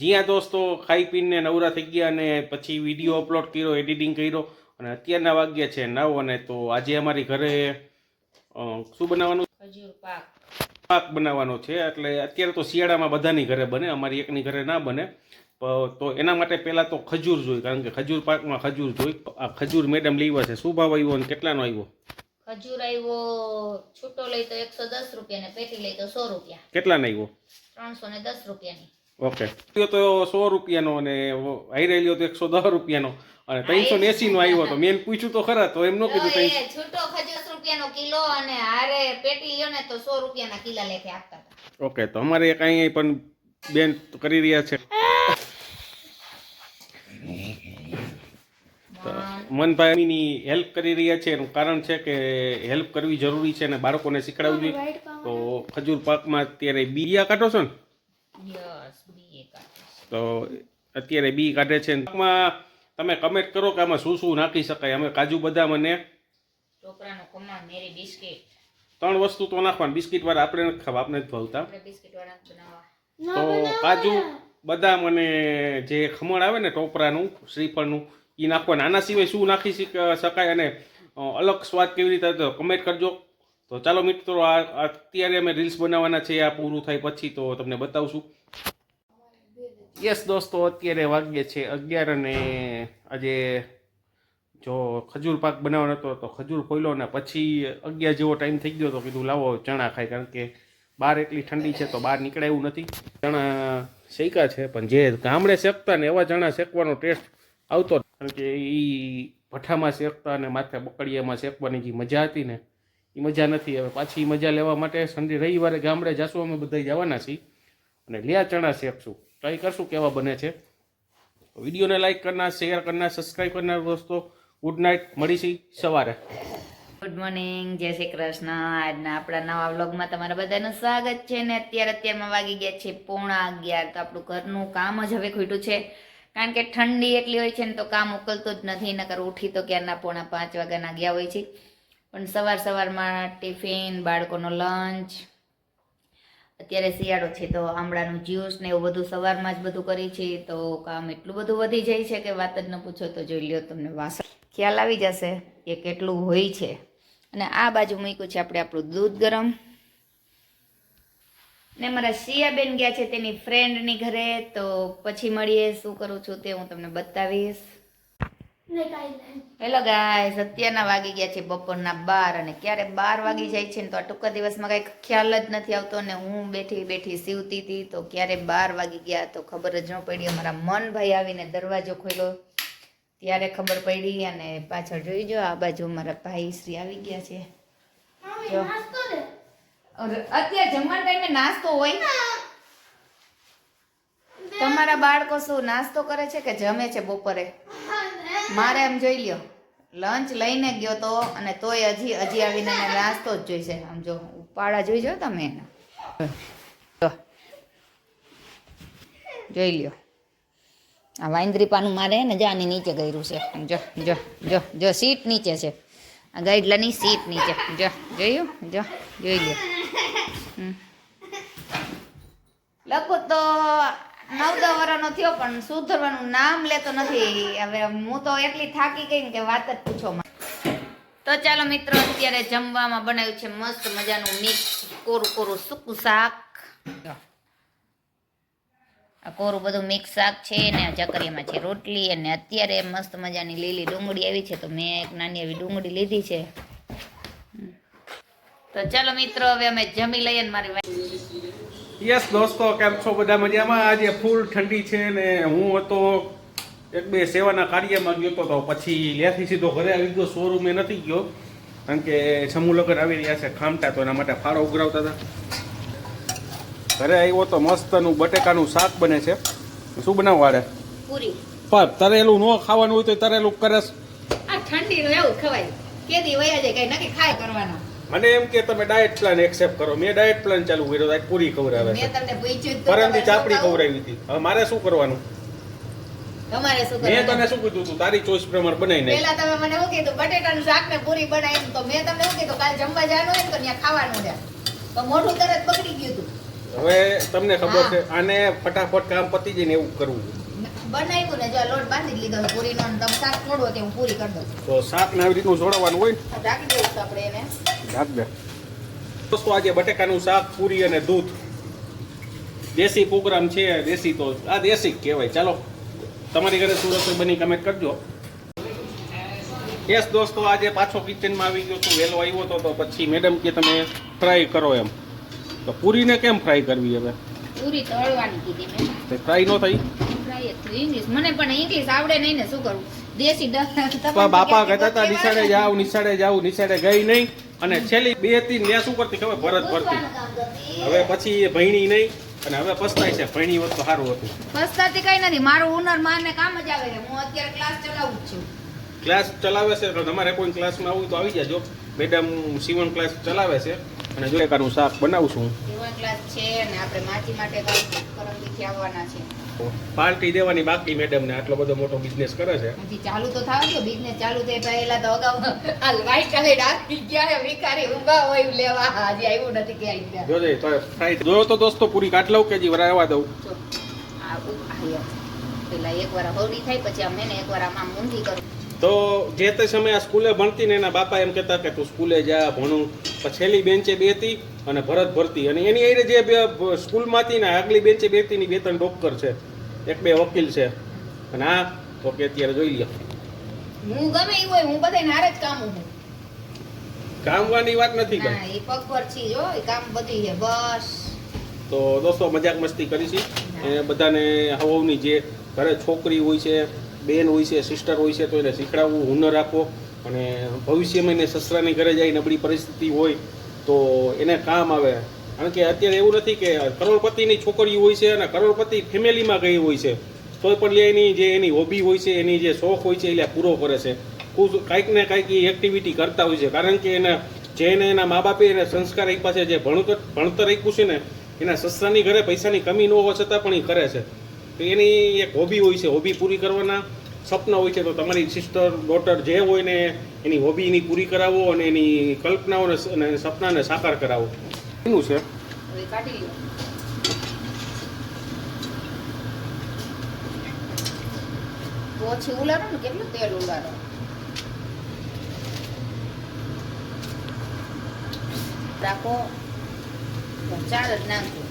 જ્યાં દોસ્તો ખાઈ પીને નવરા થઈ ગયા અને પછી વીડિયો અપલોડ કર્યો એડિટિંગ કર્યો અને અત્યારના વાગ્યા છે નવ અને તો આજે અમારી ઘરે શું બનાવવાનું? પાક. પાક બનાવવાનો છે એટલે અત્યારે તો શિયાળામાં બધાની ઘરે બને અમારી એકની ઘરે ના બને. તો એના માટે પહેલાં તો ખજૂર જોઈએ કારણ કે ખજૂર પાકમાં ખજૂર જોઈ. આ ખજૂર મેડમ લેવા છે શું ભાવ આવ્યો અને કેટલાનો આવ્યો? ખજૂર આવ્યો છૂટો લઈ તો એકસો દસ રૂપિયા ને પેટી લઈ તો સો રૂપિયા. કેટલાનો આવ્યો? ત્રણસો ને દસ રૂપિયાની. ઓકે તો સો રૂપિયાનો અને હાઈરે લ્યો તો એકસો દસ રૂપિયાનો. અને ત્રણસો ને એંસીનો આવ્યો તો મેં પૂછ્યું તો ખરા તો એમ નો કીધું ત્રણસો. છૂટો ખજૂર રૂપિયાનો કિલો અને હારે પેટી લ્યો ને તો સો રૂપિયાના કિલા લેખે આપતા હતા. ઓકે તો અમારે એક અહીંયા પણ બેન કરી રહ્યા છે. મનભાઈની હેલ્પ કરી રહ્યા છે. એનું કારણ છે કે હેલ્પ કરવી જરૂરી છે અને બાળકોને શીખડાવવું જોઈએ તો ખજૂર પાકમાં અત્યારે બીયા કાઢો છો ને? તો અત્યારે બી કાઢે છે ને. પાકમાં તમે કમેન્ટ કરો કે આમાં શું શું નાખી શકાય? અમે કાજુ બદામ અને મેરી બિસ્કિટ. ત્રણ વસ્તુ તો નાખવાની. બિસ્કિટ વાળા આપણે નથી ખાવા આપણે નથી ભાવતા. આપણે બિસ્કિટ વાળા બનાવવા. તો કાજુ બદામ અને જે ખમણ આવે ને ટોપરાનું શ્રીફળનું એ નાખવાના. આના સિવાય શું નાખી શક- શકાય અને અલગ સ્વાદ કેવી રીતે તો કમેન્ટ કરજો. તો ચાલો મિત્રો આ આ અત્યારે અમે રીલ્સ બનાવવાના છે આ પૂરું થાય પછી તો તમને બતાવશું. યસ દોસ્તો, અત્યારે વાગ્યે છે અગિયાર અને આજે જો ખજૂર પાક બનાવવાનો હતો, તો ખજૂર ખોલ્યો ને પછી અગિયાર જેવો ટાઈમ થઈ ગયો તો કીધું લાવો ચણા ખાય, કારણ કે બહાર એટલી ઠંડી છે તો બહાર નીકળે એવું નથી. ચણા શેકા છે, પણ જે ગામડે શેકતા ને એવા ચણા શેકવાનો ટેસ્ટ આવતો. કારણ કે એ ભઠ્ઠામાં શેકતા અને માથે બકડીયામાં શેકવાની જે મજા હતી ને એ મજા નથી. હવે પાછી મજા લેવા માટે સંડે રવિવારે ગામડે જશું, અમે બધા જવાના છીએ. અને લ્યા ચણા શેકશું. ટ્રાય કરશું, કેવા બને છે. વિડીયોને લાઈક કરનાર શેર કરનાર સબસ્ક્રાઈબ કરનાર દોસ્તો. ગુડ નાઇટ મળીશી સવારે. ગુડ મોર્નિંગ જય શ્રી કૃષ્ણ. આજના આપણા નવા વ્લોગમાં તમારા બધાનું સ્વાગત છે ને અત્યારે અત્યારમાં વાગી ગયા છે પોણા અગિયાર. તો આપણું ઘરનું કામ જ હવે ખૂટ્યું છે. કારણ કે ઠંડી એટલી હોય છે ને તો કામ ઉકલતું જ નથી, નકર ઉઠી તો ક્યારના પોણા પાંચ વાગ્યાના ગયા હોય છે. પણ સવાર સવારમાં ટિફિન, બાળકોનો લંચ અત્યારે શિયાળો છે તો આમળાનું જ્યુસ ને એવું બધું સવારમાં જ બધું કરી છે તો કામ એટલું બધું વધી જાય છે કે વાત જ ન પૂછો તો જોઈ લ્યો તમને વાસણ ખ્યાલ આવી જશે કે કેટલું હોય છે. અને આ બાજુ મૂક્યું છે આપણે આપણું દૂધ ગરમ. ને મારા શિયાબેન ગયા છે તેની ફ્રેન્ડની ઘરે, તો પછી મળીએ, શું કરું છું તે હું તમને બતાવીશ. હેલો ગાઈસ અત્યારના વાગી ગયા છે બપોરના બાર અને ક્યારે બાર વાગી જાય છે ને તો આ ટૂંકા દિવસમાં કંઈક ખ્યાલ જ નથી આવતો ને હું બેઠી બેઠી સીવતી હતી તો ક્યારે બાર વાગી ગયા તો ખબર જ ન પડી. અમારા મનભાઈ આવીને દરવાજો ખોલ્યો. ત્યારે ખબર પડી અને પાછળ જોઈ જો આ બાજુ મારા ભાઈ શ્રી આવી ગયા છે. અત્યારે જમવાના ટાઈમે નાસ્તો હોય? તમારા બાળકો શું નાસ્તો કરે છે કે જમે છે બપોરે? મારે એમ જોઈ લ્યો લંચ લઈને ગયો તો અને તોય હજી હજી આવીને એને નાસ્તો જ જોઈશે. આમ જો, ઉપાડા જોઈ જો તમે એને. જોઈ લ્યો. આ વાંદરી પાનું મારે ને જાની નીચે ગયું છે. જો જો જો જો, સીટ નીચે છે. આ ગાઈડલાની સીટ નીચે. જો, જોયું? જો, જોઈ લ્યો. લખો તો નવ દસ વર્ષનો થયો પણ સુધરવાનું નામ લેતો નથી. હવે હું તો એટલી થાકી ગઈ કે વાત જ પૂછો તો ચાલો મિત્રો, અત્યારે જમવામાં બનાવ્યું છે મસ્ત મજાનું મિક્સ કોરું કોરું સૂકું શાક. આ કોરું બધું મિક્સ શાક છે ને ચકરીમાં છે રોટલી અને અત્યારે મસ્ત મજાની લીલી ડુંગળી આવી છે તો મેં એક નાની એવી ડુંગળી લીધી છે. તો ચાલો મિત્રો, હવે અમે જમી લઈએ મારી યસ દોસ્તો કેમ છો બધા મજામાં? આજે ફૂલ ઠંડી છે ને હું હતો એક બે સેવાના કાર્યમાં ગયો હતો તો પછી ત્યાંથી સીધો ઘરે આવી ગયો શોરૂમે નથી ગયો. કારણ કે સમૂહ લગ્ન આવી રહ્યા છે ખામટા તો એના માટે ફાળો ઉઘરાવતા હતા. ઘરે આવ્યો તો મસ્તનું બટેકાનું શાક બને છે. શું બનાવવા વાળે પણ તરેલું ન ખાવાનું હોય તો તરેલું કરે ઠંડી એવું ખવાય. કેદી વયા જાય કઈ નક્કી ખાય કરવાનો. મને એમ કે તમે ડાયટ પ્લાન એક્સેપ્ટ કરો. મેં ડાયટ પ્લાન ચાલુ કર્યો આજ પૂરી ખવડાવે છે. પરમથી ચાપડી ખવડાવી હતી. હવે મારે શું કરવાનું? મેં તને શું કીધું તું? તારી ચોઈસ પ્રમાણે બનાવી નાખ. પેલા તમે મને શું કીધું? બટેટાનું શાક ને પૂરી બનાવી તો મેં તમને શું કીધું? કાલ જમવા જવાનું હોય તો ત્યાં ખાવાનું છે. તો મોઢું તરત બગડી ગયું હતું. હવે તમને ખબર છે આને ફટાફટ કામ પતી જઈને એવું કરવું બનાવ્યું ને જો લોટ બાંધી લીધો પૂરીનો તમે શાક છોડો તે હું પૂરી કરી દઉં. તો શાક ને આવી રીતનું જોડવાનું હોય ઢાંકી દઉં આપણે એને. રાખ દે. દોસ્તો આજે બટેકાનું શાક પૂરી અને દૂધ. દેશી પ્રોગ્રામ છે દેશી તો આ દેશી કહેવાય. ચાલો તમારી ઘરે શું રસોઈ બની કમેન્ટ કરજો. યસ દોસ્તો આજે પાછો કિચનમાં આવી ગયો છું. વહેલો આવ્યો હતો તો પછી મેડમ કે તમે ફ્રાય કરો એમ. તો પૂરીને કેમ ફ્રાય કરવી હવે? પૂરી તળવાની કીધી મેં. તે ફ્રાય ન થઈ? મને પણ ઇંગ્લિશ આવડે નહીં ને શું કરું? દેશી બાપા કહેતા હતા નિશાળે જાવ નિશાળે જાવ નિશાળે ગઈ નહીં. અને છેલ્લી બે ત્રણ ત્યાં શું કરતી ખબર ભરત ભરતી. હવે પછી એ ભણી નહીં અને હવે પસ્તાય છે. ભણી હોત તો સારું હતું. પસ્તાતી કઈ નથી. મારું હુનર માને કામ જ આવે હું અત્યારે ક્લાસ ચલાવું છું. ક્લાસ ચલાવે છે તો તમારે કોઈ ક્લાસમાં આવું તો આવી જાજો. મેડમ સીવણ ક્લાસ ચલાવે છે. અને જો કારું શાક બનાવું છું સીવણ ક્લાસ છે અને આપણે માટી માટે કાલ આવવાના છે. પાર્ટી દેવાની બાકી મેડમને આટલો બધો મોટો બિઝનેસ કરે છે. હજી ચાલુ તો થાય છે બિઝનેસ ચાલુ થાય પહેલા તો અગાઉ આ વાઈટ કલર ડાકી ગયા હે ભિખારી હોય લેવા. હજી આવ્યું નથી કે આવી ગયા જોજે તો ફ્રાઈ જોયો તો દોસ્તો પૂરી કાટ લઉં કે જી વરાવા દઉં? આ પેલા એકવાર હવડી થાય પછી આમ ને એકવાર વાર આમ ઊંધી કરું. તો જે તે સમયે આ સ્કૂલે ભણતી ને એના બાપા એમ કહેતા કે તું સ્કૂલે જા ભણું. છેલ્લી બેન્ચે બેતી અને ભરત ભરતી. અને એની એ જે સ્કૂલમાંથી ને આગલી બેન્ચે બેતી ની બે ત્રણ ડોક્ટર છે. એક બે વકીલ છે. અને આ તો કે અત્યારે જોઈ લ્યો હું ગમે એવું હોય હું બધાય નારે જ કામ હું કામવાની વાત નથી કઈ એ પગ પર છી જો એ કામ બધી છે બસ. તો દોસ્તો મજાક મસ્તી કરી છે. એ બધાને હવની જે ઘરે છોકરી હોય છે બેન હોય છે સિસ્ટર હોય છે તો એને શીખડાવવું હુનર આપો. અને ભવિષ્યમાં એને સસરાની ઘરે જાય નબળી પરિસ્થિતિ હોય તો એને કામ આવે. કારણ કે અત્યારે એવું નથી કે કરોડપતિની છોકરી હોય છે અને કરોડપતિ ફેમિલીમાં ગઈ હોય છે. તો પણ એની જે એની હોબી હોય છે, એની જે શોખ હોય છે એ પૂરો કરે છે. ખુદ કાંઈક ને કાંઈક એ એક્ટિવિટી કરતા હોય છે. કારણ કે એને જે એને એના મા બાપે એને સંસ્કાર આપ્યા છે, જે ભણતર ભણતર આપ્યું છે ને, એના સસરાની ઘરે પૈસાની કમી ન હોવા છતાં પણ એ કરે છે. તો એની એક હોબી હોય છે હોબી પૂરી કરવાના સપના હોય છે. તો તમારી સિસ્ટર ડોટર જે હોય ને, એની હોબીની પૂરી કરાવો અને એની કલ્પનાઓને અને સપનાને સાકાર કરાવો. એનું છે? હવે કાઢી લો ઓછી ઉલાડો ને કેટલું તેલ ઉલાડો? રાખો. ચાર જ નાખજો.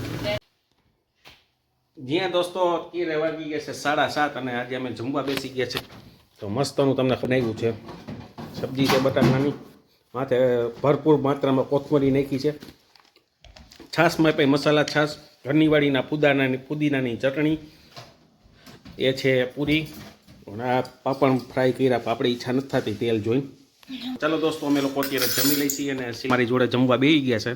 જ્યાં દોસ્તો અત્યારે વાગી ગયા છે સાડા સાત અને આજે અમે જમવા બેસી ગયા છે. તો મસ્તનું તમને બનાવ્યું છે. સબ્જી છે બટાકાની. માથે ભરપૂર માત્રામાં કોથમરી નાખી છે. છાશમાં પણ મસાલા છાશ ઘરનીવાળીના પુદાનાની પુદીનાની ચટણી એ છે પૂરી. આ પાપડ ફ્રાય કર્યા પાપડી ઈચ્છા નથી થતી તેલ જોઈ. ચાલો દોસ્તો અમે લોકો અત્યારે જમી લઈ છીએ અને મારી જોડે જમવા બેસી ગયા છે.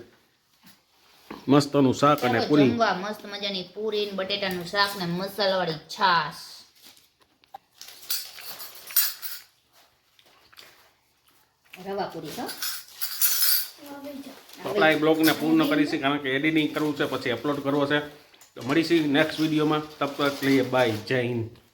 મસ્તનું શાક અને પૂરી. મસ્ત મજાની પૂરી ને બટેટાનું શાક ને મસાલાવાળી છાશ. રવા પૂરી તો આપણા એ બ્લોગને પૂર્ણ કરીશું, કારણ કે એડિટિંગ કરવું છે, પછી અપલોડ કરવો છે. તો મળીશું નેક્સ્ટ વિડીયોમાં તબ તક લઈએ બાય જય હિન્દ.